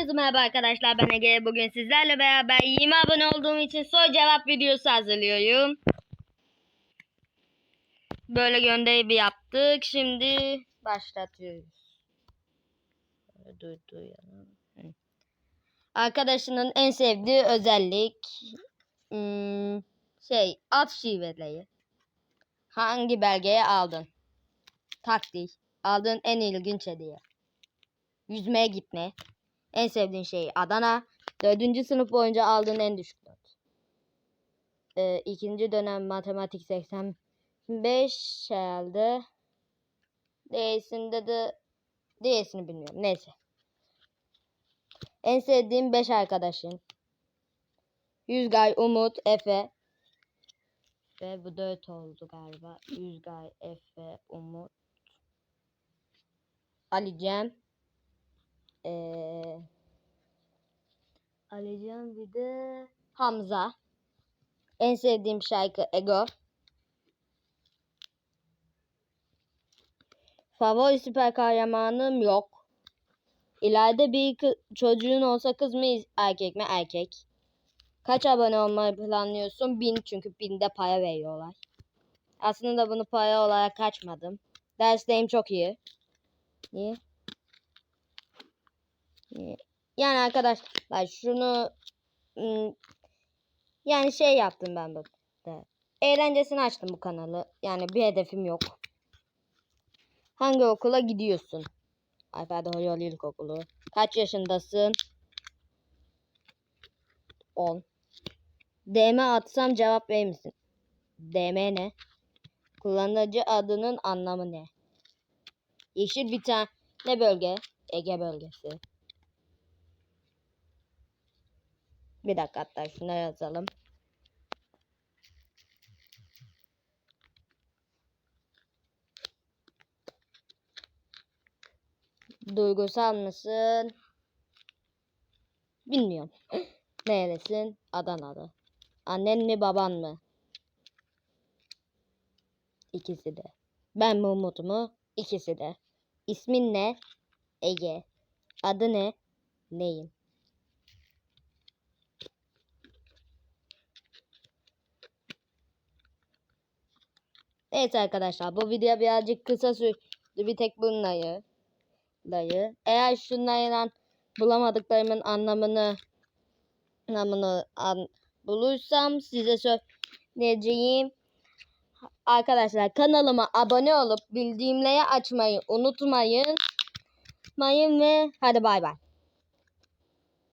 Herkese merhaba arkadaşlar ben Ege. Bugün sizlerle beraber 20 abone olduğum için soru cevap videosu hazırlıyorum. Böyle gönderi yaptık. Şimdi başlatıyoruz. Dur. Arkadaşının en sevdiği özellik hmm, şey at şiveleri. Hangi belgeyi aldın? Taktik. Aldığın en ilginç hediye. Yüzmeye gitme. En sevdiğin şey Adana. Dördüncü sınıf boyunca aldığın en düşük not. Ee, ikinci dönem matematik 85 herhalde. D'sinde de D'sini bilmiyorum. Neyse. En sevdiğim 5 arkadaşın. Yüzgay, Umut, Efe. Ve bu 4 oldu galiba. Yüzgay, Efe, Umut. Ali Cem. Ee, Alican bir de Hamza. En sevdiğim şarkı Ego. Favori süper kahramanım yok. İleride bir kı- çocuğun olsa kız mı erkek mi erkek. Kaç abone olmayı planlıyorsun? Bin çünkü binde para veriyorlar. Aslında bunu para olarak kaçmadım. Derslerim çok iyi. Niye? Niye? Yani arkadaşlar şunu yani şey yaptım ben burada. Eğlencesini açtım bu kanalı. Yani bir hedefim yok. Hangi okula gidiyorsun? Alfred Hoyol İlkokulu. Kaç yaşındasın? 10. DM atsam cevap verir misin? DM ne? Kullanıcı adının anlamı ne? Yeşil bir tane ne bölge? Ege bölgesi. Bir dakika hatta şuna yazalım. Duygusal mısın? Bilmiyorum. Nerelisin? Adana'da. Annen mi baban mı? İkisi de. Ben mi Umut mu? İkisi de. İsmin ne? Ege. Adı ne? Neyim? Evet arkadaşlar bu video birazcık kısa sürdü. Bir tek bunları. Dayı. Eğer şunlardan bulamadıklarımın anlamını anlamını an, bulursam size söyleyeceğim. Arkadaşlar kanalıma abone olup bildirimleri açmayı unutmayın. Mayın ve hadi bay bay.